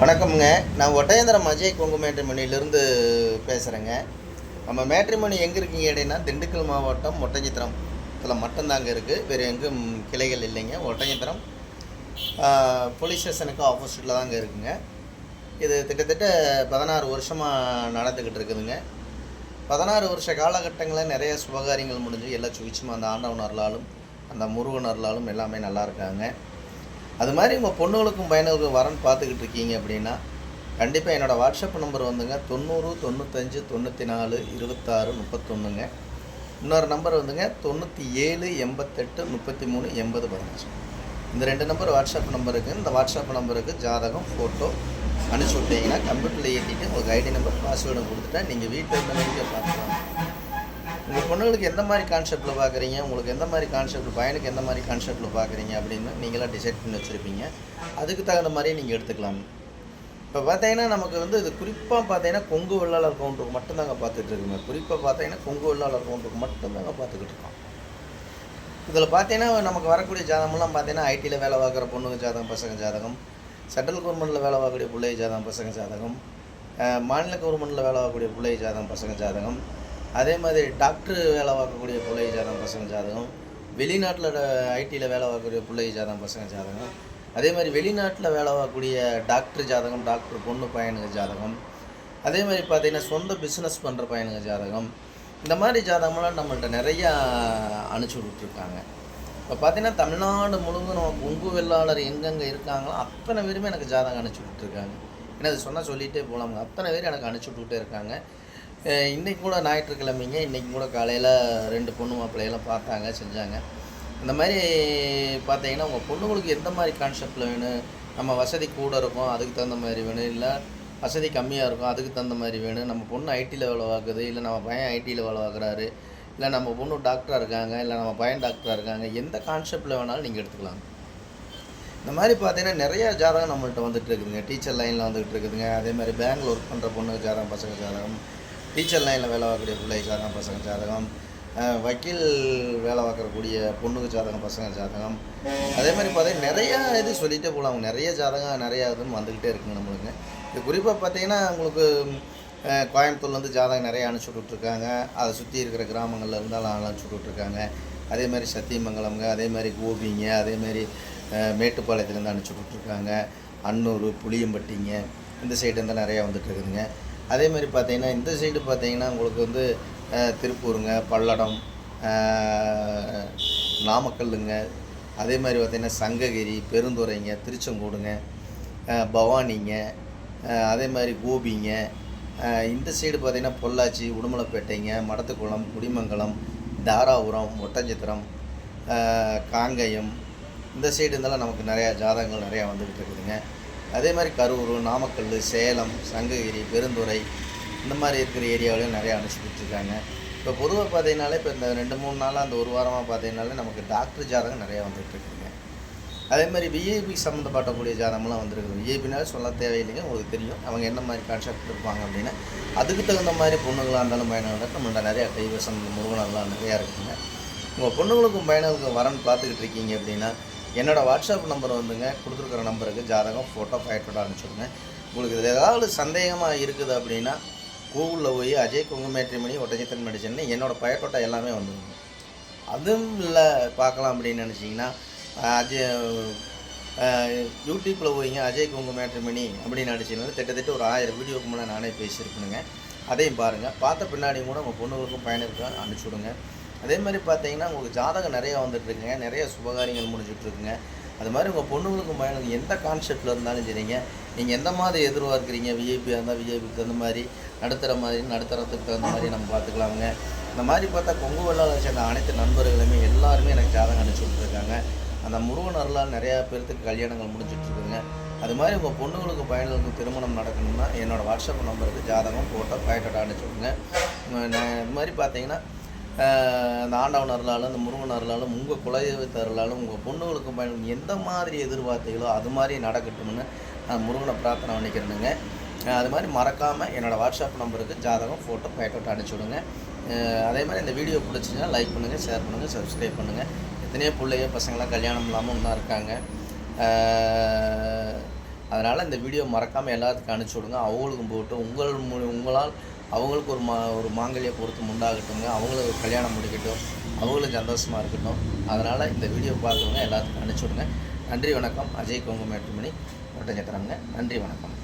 வணக்கம்ங்க. நான் ஒட்டயந்திரம் அஜய் கொங்கு மேட்ரிமணியிலிருந்து பேசுகிறேங்க நம்ம மேட்ரிமணி எங்கே இருக்கீங்க அப்படின்னா திண்டுக்கல் மாவட்டம் ஒட்டஞ்சித்திரம் இதில் மட்டும்தாங்க இருக்குது வேறு எங்கும் கிளைகள் இல்லைங்க. ஒட்டஞ்சித்திரம் போலீஸ் ஸ்டேஷனுக்கு ஆப்போசிட்டில் தாங்க இருக்குங்க. இது கிட்டத்தட்ட பதினாறு வருஷமாக நடந்துக்கிட்டு இருக்குதுங்க. பதினாறு வருஷ காலகட்டங்களில் நிறைய சுபகாரியங்கள் முடிஞ்சு எல்லாம் சுவிச்சமாக அந்த ஆண்டவன் அருளாலும் அந்த முருகன் அருளாலும் எல்லாமே நல்லா இருக்காங்க. அது மாதிரி உங்கள் பொண்ணுகளுக்கும் பையனுக்கும் வரன் பார்த்துக்கிட்டு இருக்கீங்க அப்படின்னா கண்டிப்பாக என்னோடய வாட்ஸ்அப் நம்பர் வந்துங்க தொண்ணூறு தொண்ணூத்தஞ்சு தொண்ணூற்றி நாலு இருபத்தாறு முப்பத்தொன்றுங்க இன்னொரு நம்பர் வந்துங்க தொண்ணூற்றி ஏழு எண்பத்தெட்டு முப்பத்தி மூணு எண்பது பதினஞ்சு. இந்த ரெண்டு நம்பர் வாட்ஸ்அப் நம்பருக்கு இந்த வாட்ஸ்அப் நம்பருக்கு ஜாதகம் ஃபோட்டோ அனுப்பிச்சி விட்டீங்கன்னா கம்ப்யூட்டரில் ஏற்றிட்டு உங்களுக்கு ஐடி நம்பர் பாஸ்வேர்டு கொடுத்துட்டா நீங்கள் வீட்டில் இருந்தவங்க பார்க்கலாம் உங்கள் பொண்ணுங்களுக்கு எந்த மாதிரி கான்செப்டில் பார்க்குறீங்க உங்களுக்கு எந்த மாதிரி கான்செப்ட் பையனுக்கு எந்த மாதிரி கான்செப்டில் பார்க்குறீங்க அப்படின்னு நீங்களாம் டிசைட் பண்ணி வச்சுருப்பீங்க. அதுக்கு தகுந்த மாதிரியே நீங்கள் எடுத்துக்கலாம். இப்போ பார்த்தீங்கன்னா நமக்கு வந்து இது குறிப்பாக பார்த்தீங்கன்னா கொங்கு வெள்ளாளர் கவுண்டருக்கு மட்டும்தாங்க பார்த்துட்டு இருக்குங்க. குறிப்பாக பார்த்தீங்கன்னா கொங்கு வெள்ளாளர் கவுண்டருக்கு மட்டும்தாங்க பார்த்துக்கிட்டு இருக்கோம். இதில் பார்த்தீங்கன்னா நமக்கு வரக்கூடிய ஜாதகம்லாம் பார்த்தீங்கன்னா ஐடியில் வேலை பார்க்குற பொண்ணுங்க ஜாதகம் பசங்க ஜாதகம். சென்ட்ரல் கவர்மெண்ட்டில் வேலை பார்க்கக்கூடிய பிள்ளை ஜாதகம் பசங்க ஜாதகம். மாநில கவர்மெண்ட்டில் வேலை பார்க்கக்கூடிய பிள்ளை ஜாதகம் பசங்க ஜாதகம். அதே மாதிரி டாக்டர் வேலை பார்க்கக்கூடிய பிள்ளை ஜாதகம் பசங்க ஜாதகம் வெளிநாட்டில் ஐடியில் வேலை பார்க்கக்கூடிய பிள்ளை ஜாதகம் பசங்க ஜாதகம். அதே மாதிரி வெளிநாட்டில் வேலை பார்க்கக்கூடிய டாக்டர் ஜாதகம் டாக்டர் பொண்ணு பையனுங்க ஜாதகம். அதே மாதிரி பார்த்தீங்கன்னா சொந்த பிஸ்னஸ் பண்ணுற பையனுங்க ஜாதகம். இந்த மாதிரி ஜாதகம்லாம் நம்மள்கிட்ட நிறையா அனுப்பிச்சி விட்ருக்காங்க இப்போ பார்த்தீங்கன்னா தமிழ்நாடு முழுவதும் நம்ம கொங்கு வெள்ளாளர் எங்கெங்கே இருக்காங்களோ அத்தனை பேருமே எனக்கு ஜாதகம் அனுப்பிச்சி விட்ருக்காங்க ஏன்னா அது சொன்னால் சொல்லிகிட்டே போகலாமுங்க. அத்தனை பேர் எனக்கு அனுப்பிச்சி விட்டுக்கிட்டே இருக்காங்க. இன்றைக்கி கூட ஞாயிற்றுக்கிழமைங்க. இன்றைக்கி கூட காலையில் ரெண்டு பொண்ணு மாப்பிள்ளையெல்லாம் பார்த்தாங்க செஞ்சாங்க. இந்த மாதிரி பார்த்தீங்கன்னா உங்கள் பொண்ணுங்களுக்கு எந்த மாதிரி கான்செப்டில் வேணும்? நம்ம வசதி கூட இருக்கும் அதுக்கு தகுந்த மாதிரி வேணும். இல்லை வசதி கம்மியாக இருக்கும் அதுக்கு தகுந்த மாதிரி வேணும். நம்ம பொண்ணு ஐடியில் வேலை பார்க்குது இல்லை நம்ம பையன் ஐடியில் வேலை பார்க்குறாரு இல்லை நம்ம பொண்ணு டாக்டராக இருக்காங்க இல்லை நம்ம பையன் டாக்டராக இருக்காங்க எந்த கான்செப்டில் வேணாலும் நீங்கள் எடுத்துக்கலாம். இந்த மாதிரி பார்த்தீங்கன்னா நிறைய ஜாதகம் நம்மள்ட்ட வந்துட்டு இருக்குதுங்க. டீச்சர் லைனில் வந்துகிட்டு இருக்குதுங்க. அதே மாதிரி பேங்க்ல ஒர்க் பண்ணுற பொண்ணு ஜாதகம் பசங்க ஜாதகம் டீச்சர் லைனில் வேலை பார்க்கக்கூடிய பிள்ளை ஜாதகம் பசங்க ஜாதகம். வக்கீல் வேலை பார்க்கக்கூடிய பொண்ணுக்கு ஜாதகம் பசங்க ஜாதகம். அதே மாதிரி பார்த்தீங்கன்னா நிறையா இது சொல்லிகிட்டே போகலாம். நிறைய ஜாதகம் நிறையா இதுன்னு வந்துக்கிட்டே இருக்குங்க நம்மளுக்கு. இது குறிப்பாக பார்த்தீங்கன்னா உங்களுக்கு கோயம்புத்தூர்லேருந்து ஜாதகம் நிறைய அனுப்பிச்சி விட்ருக்காங்க அதை சுற்றி இருக்கிற கிராமங்களில் இருந்தாலும் அனுப்பிச்சி விட்ருக்காங்க அதே மாதிரி சத்தியமங்கலம்ங்க அதே மாதிரி கோபிங்க அதே மாதிரி மேட்டுப்பாளையத்துலேருந்து அனுப்பிச்சி விட்ருக்காங்க அன்னூர் புளியம்பட்டிங்க இந்த சைடு இருந்தால் நிறையா வந்துட்டு இருக்குதுங்க அதே மாதிரி பார்த்தீங்கன்னா இந்த சைடு பார்த்தீங்கன்னா உங்களுக்கு வந்து திருப்பூருங்க பல்லடம் நாமக்கல்லுங்க அதே மாதிரி பார்த்தீங்கன்னா சங்ககிரி பெருந்துறைங்க திருச்செங்கோடுங்க பவானிங்க அதே மாதிரி கோபிங்க இந்த சைடு பார்த்தீங்கன்னா பொள்ளாச்சி உடுமலைப்பேட்டைங்க மடத்துக்குளம் குடிமங்கலம் தாராபுரம் ஒட்டஞ்சித்திரம் காங்கயம் இந்த சைடு இருந்தாலும் நமக்கு நிறையா ஜாதகங்கள் நிறையா வந்துக்கிட்டு இருக்குதுங்க. அதே மாதிரி கரூர் நாமக்கல் சேலம் சங்ககிரி பெருந்துறை இந்த மாதிரி இருக்கிற ஏரியாவிலையும் நிறையா அனுப்பிச்சுட்ருக்காங்க இப்போ பொதுவாக பார்த்தீங்கனாலே இப்போ இந்த ரெண்டு மூணு நாளாக அந்த ஒரு வாரமாக பார்த்தீங்கனாலே நமக்கு டாக்டர் ஜாதகம் நிறையா வந்துட்டுருக்குங்க அதே மாதிரி விஐபி சம்மந்தப்பட்டக்கூடிய ஜாதகம்லாம் வந்துருக்குது. விஐபினாலே சொல்ல தேவையில்லைங்க உங்களுக்கு தெரியும். அவங்க என்ன மாதிரி கான்செப்ட் இருப்பாங்க அப்படின்னா அதுக்கு தகுந்த மாதிரி பொண்ணுங்களாக இருந்தாலும் பையனாக நம்மள்ட்ட நிறையா கைவசம் முருகனெல்லாம் நிறையா இருக்குங்க. உங்கள் பொண்ணுங்களுக்கும் பையனுக்கும் வரன் பார்த்துக்கிட்டு இருக்கீங்க அப்படின்னா என்னோடய வாட்ஸ்அப் நம்பர் வந்துங்க கொடுத்துருக்குற நம்பருக்கு ஜாதகம் ஃபோட்டோ ஃபைட்டோட அனுப்பிச்சுடுங்க உங்களுக்கு இதில் ஏதாவது சந்தேகமாக இருக்குது அப்படின்னா கூகுளில் போய் அஜய் குங்குமேட்ரிமணி ஒட்டச்சித்தன் மெடிசன் என்னோடய பயக்கோட்டை எல்லாமே வந்துடுங்க அதுவும் இல்லை பார்க்கலாம் அப்படின்னு நினச்சிங்கன்னா அஜய் யூடியூப்பில் போய்ங்க அஜய் குங்கு மேட்ரிமணி அப்படின்னு அடிச்சிங்கன்னா கிட்டத்தட்ட ஒரு ஆயிரம் வீடியோக்கு முன்னே நானே பேசியிருக்கணுங்க. அதையும் பாருங்கள் பார்த்த பின்னாடியும் கூட உங்கள் பொண்ணுகளுக்கும் பையனுக்கும் அனுப்பிச்சி விடுங்க. அதே மாதிரி பார்த்தீங்கன்னா உங்களுக்கு ஜாதகம் நிறையா வந்துட்டுருக்குங்க. நிறைய சுபகாரியங்கள் முடிஞ்சிட்ருக்குங்க அது மாதிரி உங்கள் பொண்ணுங்களுக்கும் பையனுக்கு எந்த கான்செப்டில் இருந்தாலும் சரிங்க. நீங்கள் எந்த மாதிரி எதிர்பார்க்குறீங்க? விஐபியாக இருந்தால் விஐபிக்கு தகுந்த மாதிரி நடத்துகிற மாதிரி நடுத்தரத்துக்கு தகுந்த மாதிரி நம்ம பார்த்துக்கலாமுங்க. இந்த மாதிரி பார்த்தா கொங்கு வெள்ளாளர் சேர்ந்த அனைத்து நண்பர்களுமே எல்லாருமே எனக்கு ஜாதகம் அனுப்பிச்சி விட்ருக்காங்க அந்த முருகன் அருளால் நிறையா பேர்த்துக்கு கல்யாணங்கள் முடிஞ்சிட்ருக்குங்க அது மாதிரி உங்கள் பொண்ணுங்களுக்கு பையன்களுக்கும் திருமணம் நடக்கணும்னா என்னோடய வாட்ஸ்அப் நம்பருக்கு ஜாதகம் ஃபோட்டோ பயட்டோட அனுப்பிச்சி விடுங்க. இது மாதிரி பார்த்தீங்கன்னா அந்த ஆண்டவன் அருளாலும் அந்த முருகன் அருளாலும் உங்கள் குலதெய்வத்த அருளாலும் உங்கள் பொண்ணுங்களுக்கும் பயணம் எந்த மாதிரி எதிர்பார்த்தீங்களோ அது மாதிரி நடக்கட்டும்னு நான் முருகனை பிரார்த்தனை பண்ணிக்கிறேனுங்க. அது மாதிரி மறக்காமல் என்னோடய வாட்ஸ்அப் நம்பருக்கு ஜாதகம் ஃபோட்டோ பயட்டோட்ட அனுப்பிச்சி விடுங்க. அதே மாதிரி இந்த வீடியோ பிடிச்சிங்கன்னா லைக் பண்ணுங்கள் ஷேர் பண்ணுங்கள் சப்ஸ்கிரைப் பண்ணுங்கள் எத்தனையோ பிள்ளைங்க பசங்களாம் கல்யாணம் இல்லாமல் ஒன்றா இருக்காங்க. அதனால் இந்த வீடியோ மறக்காமல் எல்லாத்துக்கும் அனுப்பிச்சி விடுங்க. அவங்களுக்கும் போட்டு உங்கள் மூ- உங்களால் அவங்களுக்கு ஒரு மா ஒரு மாங்கல்ய பொருத்தம் உண்டாகட்டுங்க அவங்களுக்கு கல்யாணம் முடிக்கட்டும். அவங்களுக்கு சந்தோஷமாக இருக்கட்டும். அதனால் இந்த வீடியோ பார்க்குறவங்க எல்லாத்துக்கும் அனுப்பிச்சி விடுங்க. நன்றி வணக்கம். அஜய் கொங்கு மேட்ரிமணி ஒட்டஞ்சத்திரங்க நன்றி வணக்கம்.